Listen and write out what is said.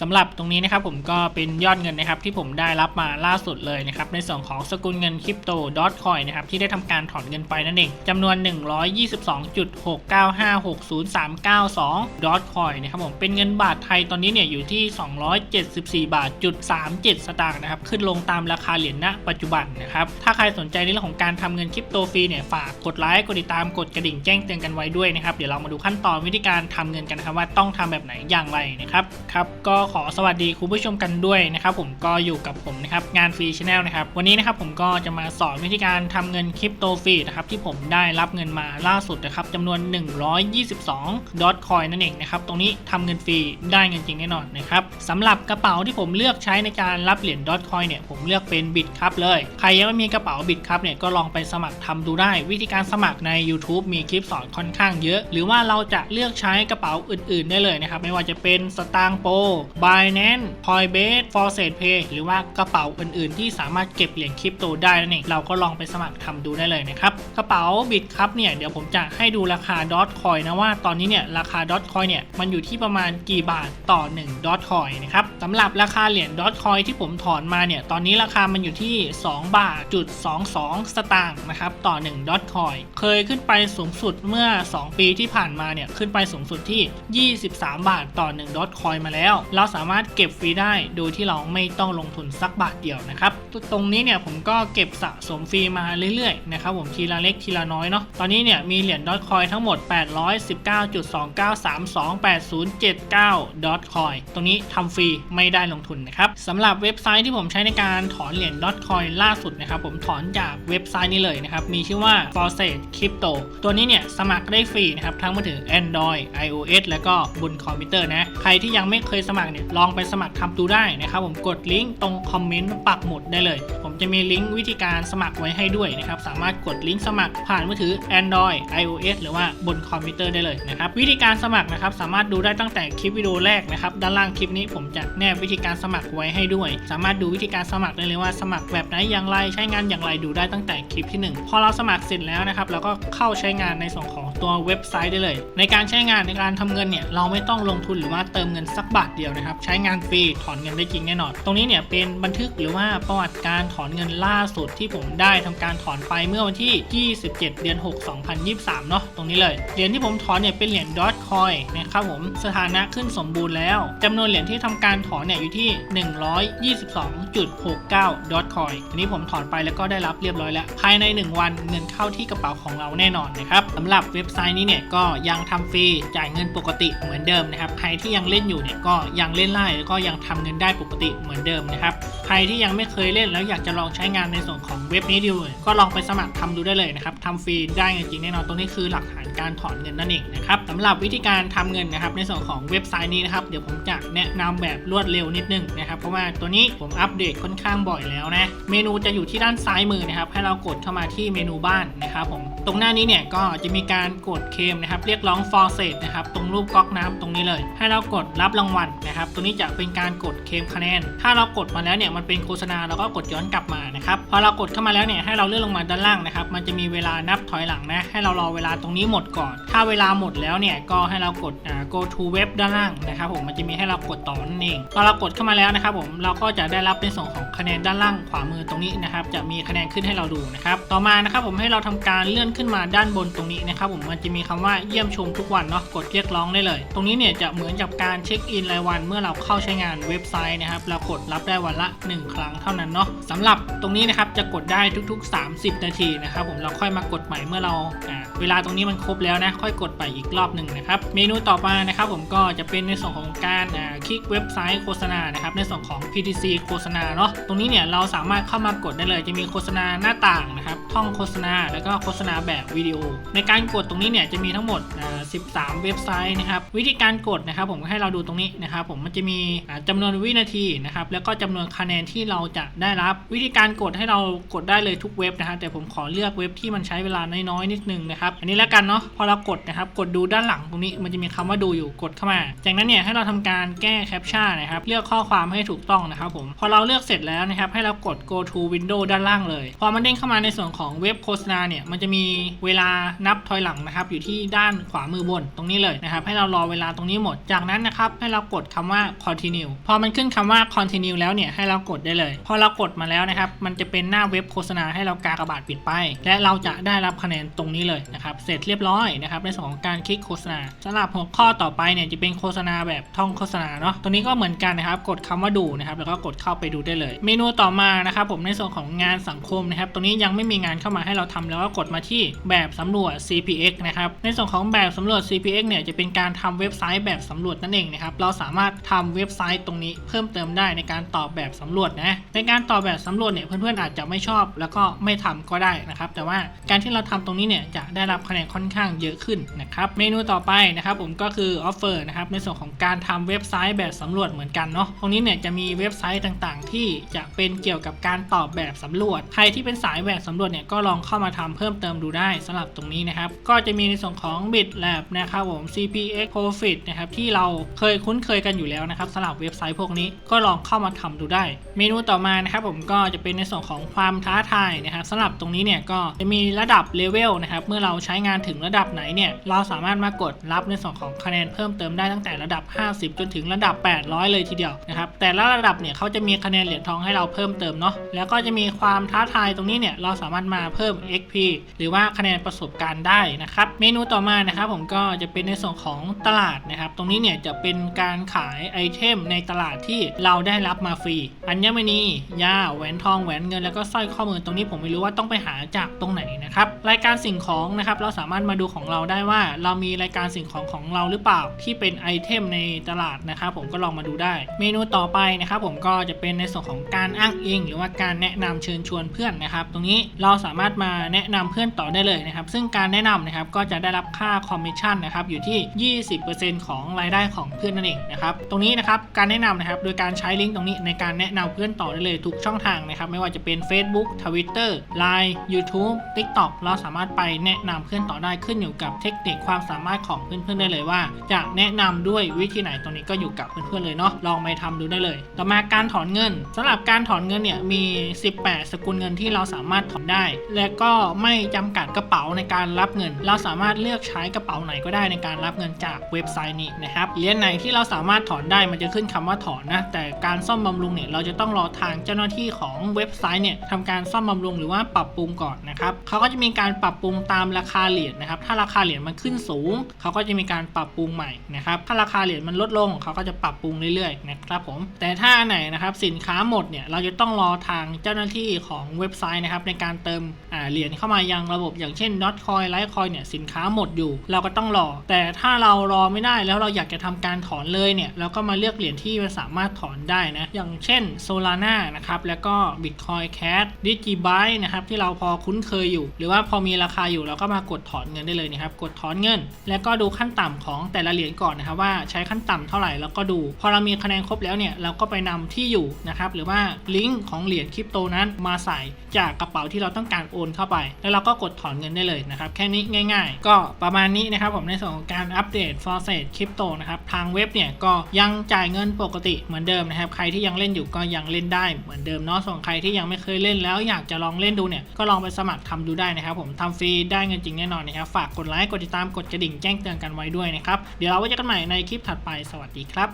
สำหรับตรงนี้นะครับผมก็เป็นยอดเงินนะครับที่ผมได้รับมาล่าสุดเลยนะครับในส่วนของสกุลเงินคริปโตดอทคอยนะครับที่ได้ทำการถอนเงินไปนั่นเองจำนวน 122.6956039ดอทคอยนะครับผมเป็นเงินบาทไทยตอนนี้เนี่ยอยู่ที่ 274 บาทจุด37 สตางค์นะครับขึ้นลงตามราคาเหรียญณปัจจุบันนะครับถ้าใครสนใจในเรื่องของการทำเงินคริปโตฟรีเนี่ยฝากกดไลค์กดติดตามกดกระดิ่งแจ้งเตือนกันไว้ด้วยนะครับเดี๋ยวเรามาดูขั้นตอนวิธีการทำเงินกันนะครับว่าต้องทำแบบไหนอย่างไรนะครับครับก็ขอสวัสดีคุณผู้ชมกันด้วยนะครับผมก็อยู่กับผมนะครับงานฟรีชแนลนะครับวันนี้นะครับผมก็จะมาสอนวิธีการทำเงินคริปโตฟรีนะครับที่ผมได้รับเงินมาล่าสุดนะครับจำนวน 122ดอทคอยนั่นเองนะครับตรงนี้ทำเงินฟรีได้เงินจริงแน่นอนนะครับสำหรับกระเป๋าที่ผมเลือกใช้ในการรับเหรียญดอทคอยเนี่ยผมเลือกเป็นบิตครับเลยใครยังไม่มีกระเป๋าบิตครับเนี่ยก็ลองไปสมัครทำดูได้ วิธีการสมัครใน YouTube มีคลิปสอนค่อนข้างเยอะ หรือว่าเราจะเลือกใช้กระเป๋าอื่น ๆ ได้เลยนะครับไม่ว่าจะเป็นสตางโป Binance Coinbase Faucet Pay หรือว่ากระเป๋าอื่นๆ ที่สามารถเก็บเหรียญคริปโตได้นั่นเองเราก็ลองไปสมัครทำดูได้เลยนะครับ กระเป๋าบิตครับเนี่ยเดี๋ยวผมจะให้ดูราคาดอทคอยนะว่าตอนนี้เนี่ยราคาดอทคอยเนี่ยมันอยู่ที่ประมาณกี่บาทต่อ1ดอทคอยนะครับสำหรับราคาเหรียญดอทคอยที่ผมถอนมาเนี่ยตอนนี้ราคามันอยู่ที่ 2 บาทจุด22 สตางค์นะครับต่อ1ดอทคอยเคยขึ้นไปสูงสุดเมื่อ 2 ปีที่ผ่านมาเนี่ยขึ้นไปสูงสุดที่ 23 บาทต่อ1ดอทคอยมาแล้วเราสามารถเก็บฟรีได้โดยที่เราไม่ต้องลงทุนสักบาทเดียวนะครับตรงนี้เนี่ยผมก็เก็บสะสมฟรีมาเรื่อยๆนะครับผมทีละเล็กทีละน้อยเนาะตอนนี้เนี่ยมีเหรียญดอทคอยทั้งหมด 819.29328079ดอทคอยตรงนี้ทำฟรีไม่ได้ลงทุนนะครับสำหรับเว็บไซต์ที่ผมใช้ในการถอนเหรียญดอทคอยล่าสุดนะครับผมถอนจากเว็บไซต์นี้เลยนะครับมีชื่อว่า f o r s e t Crypto ตัวนี้เนี่ยสมัครได้ฟรีนะครับทั้งมือถือ Android iOS แล้วก็บนคอมพิวเตอร์นะใครที่ยังไม่เคยสมัครเนี่ยลองไปสมัครทำดูได้นะครับผมกดลิงก์ตรงคอมเมนต์ปักหมุดได้เลย ผมจะมีลิงก์วิธีการสมัครไว้ให้ด้วยนะครับสามารถกดลิงก์สมัครผ่านมือถือ Android iOS หรือว่าบนคอมพิวเตอร์ได้เลยนะครับวิธีการสมัครนะครับสามารถดูได้ตั้งแต่คลิปวิดีโอแรกนะครับด้านล่างคลิปนี้ผมจะแนบวิธีการสมัครไว้ให้ด้วย สามารถดูวิธีการสมัครได้เลยว่าสมัครแบบไหนอย่างไรใช้งานอย่างไรดูได้ตั้งแต่คลิปที่ 1 พอเราสมัครเสร็จแล้วนะครับเราก็เข้าใช้งานในส่วนของ ตัวเว็บไซต์ได้เลย ในการใช้งานในการทำเงินเนี่ยเราไม่ต้องลงทุนหรือว่าเติมเงินสักบาทเดียวนะครับ ใช้งานฟรีถอนเงินได้จริงแน่นอน ตรงนี้เนี่ยเป็นบันทึกหรือว่าประวัติการถอนเงินล่าสุดที่ผมได้ทำการถอนไปเมื่อวันที่ 27 เดือน 6 2023 เนาะตรงนี้เลย เหรียญที่ผมถอนเนี่ยเป็นเหรียญดอทคอยนะครับผมสถานะขึ้นสมบูรณ์แล้วจำนวนเหรียญที่ทำการถอนเนี่ยอยู่ที่ 122.69ดอทคอยอันนี้ผมถอนไปแล้วก็ได้รับเรียบร้อยแล้ว ภายใน 1 วันเงินเข้าที่กระเป๋าของเราแน่นอนนะครับสำหรับเว็บไซต์นี้เนี่ยก็ยังทำฟรีจ่ายเงินปกติเหมือนเดิมนะครับ ใครที่ยังเล่นอยู่เนี่ยก็ยังเล่นได้แล้วก็ยังทำเงินได้ปกติเหมือนเดิมนะครับ ใครที่ยังไม่เคยเล่นแล้วอยากจะลองใช้งานในส่วนของเว็บนี้ดูก็ลองไปสมัครทำดูได้เลยนะครับทำฟรีได้เงินจริงแน่นอนตรงนี้คือหลักฐานการถอนเงินนั่นเองนะครับสำหรับวิธีการทำเงินนะครับในส่วนของเว็บไซต์นี้นะครับเดี๋ยวผมจะแนะนำแบบรวดเร็วนิดนึงนะครับเพราะว่าตัวนี้ผมอัปเดตค่อนข้างบ่อยแล้วนะเมนูจะอยู่ที่ด้านซ้ายมือนะครับให้เรากดเข้ามาที่เมนูบ้านนะครับผมตรงหน้านี้เนี่ยก็จะมีการกดเคมนะครับเรียกร้องฟอร์เซตนะครับตรงรูปก๊อกน้ำตรงนี้เลย ให้เรากดรับรางวัลนะครับตัวนี้จะเป็นการกดเคมคะแนน ถ้าเรากดมาแล้วเนี่ยมันเป็นโฆษณาเราก็กดย้อนกลับมานะครับพอเรากดเข้ามาแล้วเนี่ยให้เราเลื่อนลงมาด้านล่างนะครับมันจะมีเวลานับถอยหลังนะให้เรารอเวลาตรงนี้หมดก่อน ถ้าเวลาหมดแล้วเนี่ยก็ให้เรากด go to web ด้านล่างนะครับผมมันจะมีให้เรากดต่อนั่นเองพอเรากดเข้ามาแล้วนะครับผมเราก็จะได้รับในส่วนของคะแนนด้านล่างขวามือตรงนี้นะครับจะมีคะแนนขึ้นให้เราดูนะครับต่อมานะครับผมให้เราทำการเลื่อนขึ้นมาด้านบนตรงนี้นะครับผมมันจะมีคำว่าเยี่ยมชมทุกวันเนาะกดเรียกร้องได้เลย ตรงนี้เนี่ยจะเหมือนกับการเช็คอินรายวันเมื่อเราเข้าใช้งานเว็บไซต์นะครับเรากดรับได้วันละ 1 ครั้งเท่านั้นเนาะสำหรับตรงนี้นะครับจะกดได้ทุก ๆ 30 นาทีนะครับผมเราค่อยมากดใหม่เมื่อเราเวลาตรงนี้มันครบแล้วนะค่อยกดไปอีกรอบหนึ่งนะครับเมนูต่อมานะครับผมก็จะเป็นในส่วนของการคลิกเว็บไซต์โฆษณานะครับในส่วนของ PTC โฆษณาเนาะตรงนี้เนี่ยเราสามารถเข้ามากดได้เลย จะมีโฆษณาหน้าต่างนะครับท่องโฆษณาแล้วก็โฆษณาแบบวิดีโอ ในการกดตรงนี้เนี่ยจะมีทั้งหมด 13 เว็บไซต์นะครับ วิธีการกดนะครับ ผมให้เราดูตรงนี้นะครับ ผมมันจะมีอ่าจำนวนวินาทีนะครับ แล้วก็จำนวนคะแนนที่เราจะได้รับ วิธีการกดให้เรากดได้เลยทุกเว็บนะฮะแต่ผมขอเลือกเว็บที่มันใช้เวลาน้อยๆนิดนึงนะครับ อันนี้แล้วกันเนาะพอเรากดนะครับ กดดูด้านหลังตรงนี้มันจะมีคำว่าดูอยู่กดเข้ามา จากนั้นเนี่ยให้เราทำการแก้แคปชั่นนะครับ เลือกข้อความให้ถูกต้องนะครับผมพอเราเลือกเสร็จแล้วนะครับ ให้เรากด go to window ด้านล่างเลย พอมันเด้งเข้ามาในส่วนของเว็บโฆษณาเนี่ยมันจะมีเวลานับถอยหลังนะครับอยู่ที่ด้านขวามือบนตรงนี้เลยนะครับให้เรารอเวลาตรงนี้หมด จากนั้นนะครับให้เรากดคำว่า continue พอมันขึ้นคำว่า continue แล้วเนี่ยให้เรากดได้เลย พอเรากดมาแล้วนะครับมันจะเป็นหน้าเว็บโฆษณาให้เรากากระบาดปิดไป และเราจะได้รับคะแนนตรงนี้เลยนะครับเสร็จเรียบร้อยนะครับในส่วนของการคลิกโฆษณาสำหรับหัวข้อต่อไปเนี่ยจะเป็นโฆษณาแบบท่องโฆษณาเนาะตรงนี้ก็เหมือนกันนะครับกดคำว่าดูนะครับแล้วก็กดเข้าไปดูได้เลย เมนูต่อมานะครับผมในส่วนของงานสังคมนะครับตรงนี้ยังไม่มีงานเข้ามาให้เราทำแล้วก็กดมาที่แบบสำรวจ CPX นะครับ ในส่วนของแบบสำรวจ CPX เนี่ยจะเป็นการทำเว็บไซต์แบบสำรวจนั่นเองนะครับ เราสามารถทำเว็บไซต์ตรงนี้เพิ่มเติมได้ในการตอบแบบสำรวจนะ ในการตอบแบบสำรวจเนี่ยเพื่อนๆอาจจะไม่ชอบ แล้วก็ไม่ทำก็ได้นะครับ แต่ว่าการที่เราทำตรงนี้เนี่ยจะได้รับคะแนนค่อนข้างเยอะขึ้นนะครับเมนูต่อไปนะครับผมก็คือ offer นะครับในส่วนของการทำเว็บไซต์แบบสำรวจเหมือนกันเนาะตรงนี้เนี่ยจะมีเว็บไซต์ต่างๆ ที่จะเป็นเกี่ยวกับการตอบแบบสำรวจ ใครที่เป็นสายแบบสำรวจเนี่ยก็ลองเข้ามาทำเพิ่มเติมดูได้สำหรับตรงนี้นะครับก็จะมีในส่วนของ BitLab นะครับผม CPX Profit นะครับที่เราเคยคุ้นเคยกันอยู่แล้วนะครับสำหรับเว็บไซต์พวกนี้ก็ลองเข้ามาทำดูได้ เมนูต่อมานะครับผมก็จะเป็นในส่วนของความท้าทายนะครับสำหรับตรงนี้เนี่ยก็จะมีระดับเลเวลนะครับเมื่อเราใช้งานถึงระดับไหนเนี่ยเราสามารถมากดรับในส่วนของคะแนนเพิ่มเติมได้ตั้งแต่ระดับ 50 จนถึงระดับ 800 เลยทีเดียวนะครับแต่ละระดับเนี่ยเขาจะมีคะแนนเหรียญทองให้เราเพิ่มเติมเนาะแล้วก็จะมีความท้าทายตรงนี้เนี่ยเราสามารถมาเพิ่ม XP หรือว่าคะแนนประสบการณ์ได้นะครับ เมนูต่อมานะครับผมก็จะเป็นในส่วนของตลาดนะครับ ตรงนี้เนี่ยจะเป็นการขายไอเทมในตลาดที่เราได้รับมาฟรี อัญมณียาแหวนทองแหวนเงินแล้วก็สร้อยข้อมือตรงนี้ผมไม่รู้ว่าต้องไปหาจากตรงไหนนะครับ รายการสิ่งของนะครับเราสามารถมาดูของเราได้ว่า เรามีรายการสิ่งของของเราหรือเปล่าที่เป็นไอเทมในตลาดนะครับผมก็ลองมาดูได้ เมนูต่อไปนะครับผมก็จะเป็นในส่วนของการอ้างอิง หรือว่าการแนะนำเชิญชวนเพื่อนนะครับ ตรงนี้เราสามารถมาแนะนำเพื่อนต่อได้เลยนะครับ ซึ่งการแนะนำนะครับก็จะได้รับค่าคอมมิชชั่นนะครับอยู่ที่ 20%ของรายได้ของเพื่อนนั่นเองนะครับตรงนี้นะครับการแนะนำนะครับโดยการใช้ลิงก์ตรงนี้ในการแนะนำเพื่อนต่อได้เลยทุกช่องทางนะครับไม่ว่าจะเป็น Facebook Twitter Line YouTube TikTok เราสามารถไปแนะนำเพื่อนต่อได้ขึ้นอยู่กับเทคนิคความสามารถของเพื่อนๆได้เลยว่า จะแนะนำด้วยวิธีไหนตรงนี้ก็อยู่กับเพื่อนๆเลยเนาะลองไปทำดูได้เลย ต่อมาการถอนเงินสำหรับการถอนเงินเนี่ยมี 18 สกุลเงินที่เราสามารถถอนได้ และก็ไม่จำกัดกระเป๋าในการรับเงินเราสามารถเลือกใช้กระเป๋าไหนก็ได้ในการรับเงินจากเว็บไซต์นี้นะครับเหรียญไหนที่เราสามารถถอนได้มันจะขึ้นคำว่าถอนนะแต่การซ่อมบำรุงเนี่ยเราจะต้องรอทางเจ้าหน้าที่ของเว็บไซต์เนี่ยทำการซ่อมบำรุงหรือว่าปรับปรุงก่อนนะครับเขาก็จะมีการปรับปรุงตามราคาเหรียญนะครับถ้าราคาเหรียญมันขึ้นสูง เขาก็จะมีการปรับปรุงใหม่นะครับถ้าราคาเหรียญมันลดลงเขาก็จะปรับปรุงเรื่อยๆนะครับผมแต่ถ้าไหนนะครับสินค้าหมดเนี่ยเราจะต้องรอทางเจ้าหน้าที่ของเว็บไซต์นะครับในการเติมอ่าเหรียญเข้ามายังระบบอย่างเช่น Dotcoin Litecoin เนี่ยสินค้าหมดอยู่ เราก็ต้องรอ แต่ถ้าเรารอไม่ได้แล้วเราอยากจะทำการถอนเลยเนี่ยเราก็มาเลือกเหรียญที่มันสามารถถอนได้นะอย่างเช่น Solana นะครับแล้วก็ Bitcoin Cash Digibyte นะครับที่เราพอคุ้นเคยอยู่ หรือว่าพอมีราคาอยู่เราก็มากดถอนเงินได้เลยนะครับกดถอนเงิน แล้วก็ดูขั้นต่ำของแต่ละเหรียญก่อนนะครับว่าใช้ขั้นต่ำเท่าไหร่แล้วก็ดู พอเรามีคะแนนครบแล้วเนี่ยเราก็ไปนำที่อยู่นะครับหรือว่าลิงก์ของเหรียญคริปโตนั้นมาใส่จากกระเป๋าที่เราต้องการโอนเข้าไป แล้วเราก็กดถอนเงินได้เลยนะครับแค่นี้ง่ายๆ ก็ประมาณนี้นะครับผมในส่วนของการอัปเดต f o r s e t Crypto นะครับทางเว็บเนี่ยก็ยังจ่ายเงินปกติเหมือนเดิมนะครับใครที่ยังเล่นอยู่ก็ยังเล่นได้เหมือนเดิมเนาะส่วนใครที่ยังไม่เคยเล่นแล้วอยากจะลองเล่นดูเนี่ยก็ลองไปสมัครทำดูได้นะครับผมทำฟรีได้เงินจริงแน่นอนนะครับฝากกดไลค์กดติดตามกดกระดิ่งแจ้งเตือนกันไว้ด้วยนะครับเดี๋ยวเราไว้เจอกันใหม่ในคลิปถัดไปสวัสดีครับ